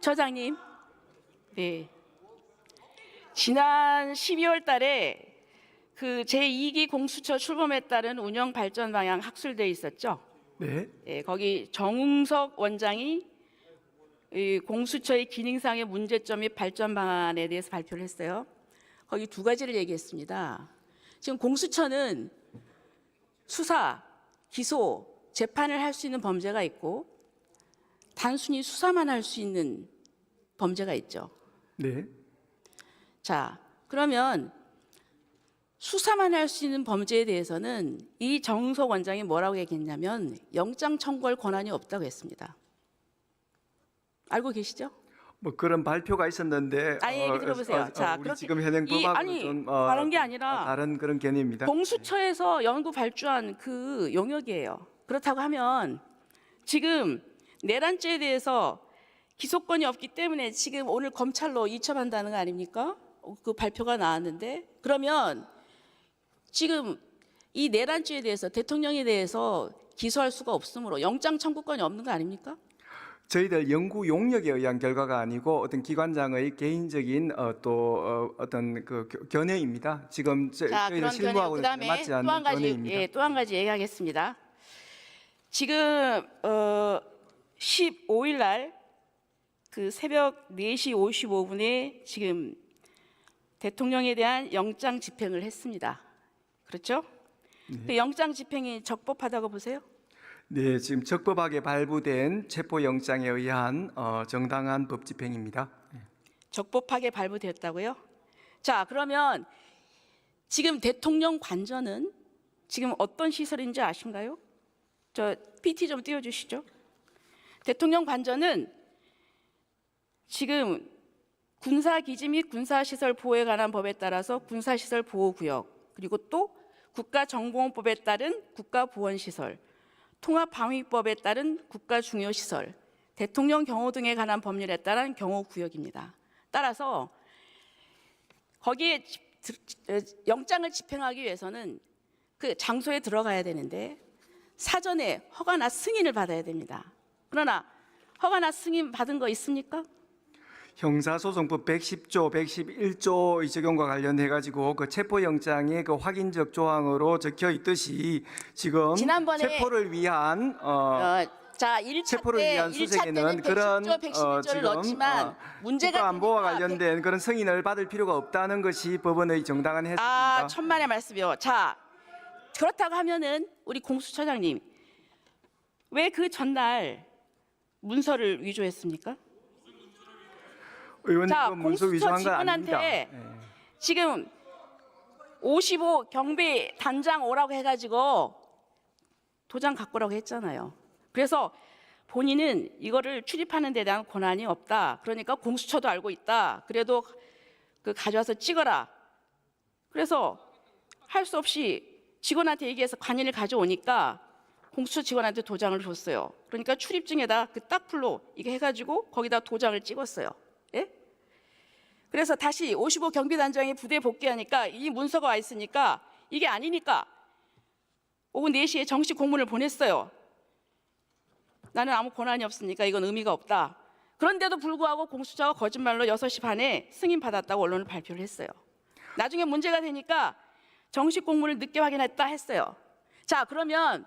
처장님, 네. 지난 12월 달에 그 제2기 공수처 출범에 따른 운영 발전 방향 학술돼 있었죠. 네. 예, 거기 정웅석 원장이 이 공수처의 기능상의 문제점 및 발전 방안에 대해서 발표를 했어요. 거기 두 가지를 얘기했습니다. 지금 공수처는 수사, 기소, 재판을 할 수 있는 범죄가 있고 단순히 수사만 할 수 있는 범죄가 있죠. 네. 자, 그러면 수사만 할 수 있는 범죄에 대해서는 이 정석 원장이 뭐라고 얘기했냐면 영장 청구할 권한이 없다고 했습니다. 알고 계시죠? 뭐 그런 발표가 있었는데 아니, 얘기 들어보세요. 자, 우리 그렇게- 지금 현행 이- 법하고 아니, 좀 다른 게 아니라 다른 그런 개념입니다. 공수처에서 연구 발주한 그 용역이에요. 그렇다고 하면 지금 내란죄에 대해서 기소권이 없기 때문에 지금 오늘 검찰로 이첩한다는 거 아닙니까? 어, 그 발표가 나왔는데 그러면 지금 이 내란죄에 대해서 대통령에 대해서 기소할 수가 없으므로 영장 청구권이 없는 거 아닙니까? 저희들 연구 용역에 의한 결과가 아니고 어떤 기관장의 개인적인 어, 또 어, 떤그 겨- 견해입니다. 지금 저, 자, 견해 실무하고 맞지 또한 않는 가지 견해입니다. 예, 또 한 가지 얘기하겠습니다. 지금 어 15일 날 그 새벽 4시 55분에 지금 대통령에 대한 영장 집행을 했습니다. 그렇죠? 그 영장 집행이 적법하다고 보세요? 네, 지금 적법하게 발부된 체포 영장에 의한 어, 정당한 법 집행입니다. 적법하게 발부됐다고요? 자, 그러면 지금 대통령 관저는 지금 어떤 시설인지 아신가요? 저 PT 좀 띄워 주시죠. 대통령 관저는 지금 군사기지 및 군사시설 보호에 관한 법에 따라서 군사시설 보호구역 그리고 또 국가정보원법에 따른 국가보건시설 통합방위법에 따른 국가중요시설 대통령 경호 등에 관한 법률에 따른 경호구역입니다. 따라서 거기에 영장을 집행하기 위해서는 그 장소에 들어가야 되는데 사전에 허가나 승인을 받아야 됩니다. 그러나 허가나 승인 받은 거 있습니까? 형사소송법 110조, 111조 의 적용과 관련해 가지고 그 체포 영장의 그 확인적 조항으로 적혀 있듯이 지금 지난번에 체포를 위한 어, 어, 자, 1차 체포를 때 위한 1차 수색에는 때는 그런 110조, 111조를 어, 지금 넣었지만 어, 문제가 국가 안보와 관련된 그런 승인을 받을 필요가 없다는 것이 법원의 정당한 해석입니다. 아, 천만의 말씀이요. 자, 그렇다고 하면은 우리 공수처장님 왜 그 전날 문서를 위조했습니까? 의원님 문서 공수처 위조한 건 아닙니다. 직원한테 예. 지금 55 경비 단장 오라고 해가지고 도장 갖고 오라고 했잖아요. 그래서 본인은 이거를 출입하는 데 대한 권한이 없다. 그러니까 공수처도 알고 있다. 그래도 그 가져와서 찍어라. 그래서 할 수 없이 직원한테 얘기해서 관인을 가져오니까 공수처 직원한테 도장을 줬어요. 그러니까 출입증에다 그 딱풀로 이게 해가지고 거기다 도장을 찍었어요. 예? 그래서 다시 55 경비단장이 부대에 복귀하니까 이 문서가 와 있으니까 이게 아니니까 오후 4시에 정식 공문을 보냈어요. 나는 아무 권한이 없으니까 이건 의미가 없다. 그런데도 불구하고 공수처가 거짓말로 6시 반에 승인 받았다고 언론을 발표를 했어요. 나중에 문제가 되니까 정식 공문을 늦게 확인했다 했어요. 자, 그러면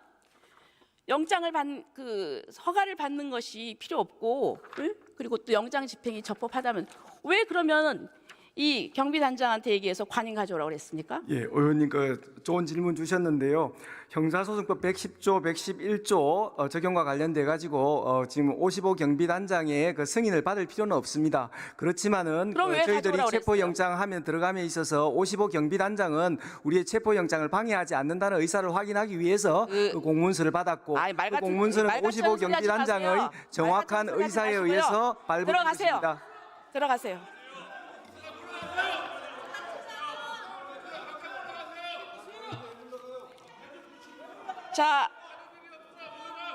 영장을 받는 그 허가를 받는 것이 필요 없고 응? 그리고 또 영장 집행이 적법하다면 왜 그러면 이 경비단장한테 얘기해서 관인 가져오라고 그랬습니까? 예, 의원님 그 좋은 질문 주셨는데요. 형사소송법 110조, 111조 어, 적용과 관련돼 가지고 어, 지금 55 경비단장의 그 승인을 받을 필요는 없습니다. 그렇지만은 그럼 그왜 저희들이 가져오라고 체포 그랬어요? 영장 하면 들어감에 있어서 55 경비단장은 우리의 체포 영장을 방해하지 않는다는 의사를 확인하기 위해서 그- 그, 공문서를 받았고 아이, 말그 같은- 공문서는 말 같은 55 소리 하지 경비단장의 마세요. 정확한 같은 소리 하지 의사에 마시고요. 의해서 들어가세요. 발부됐습니다. 들어가세요. 자,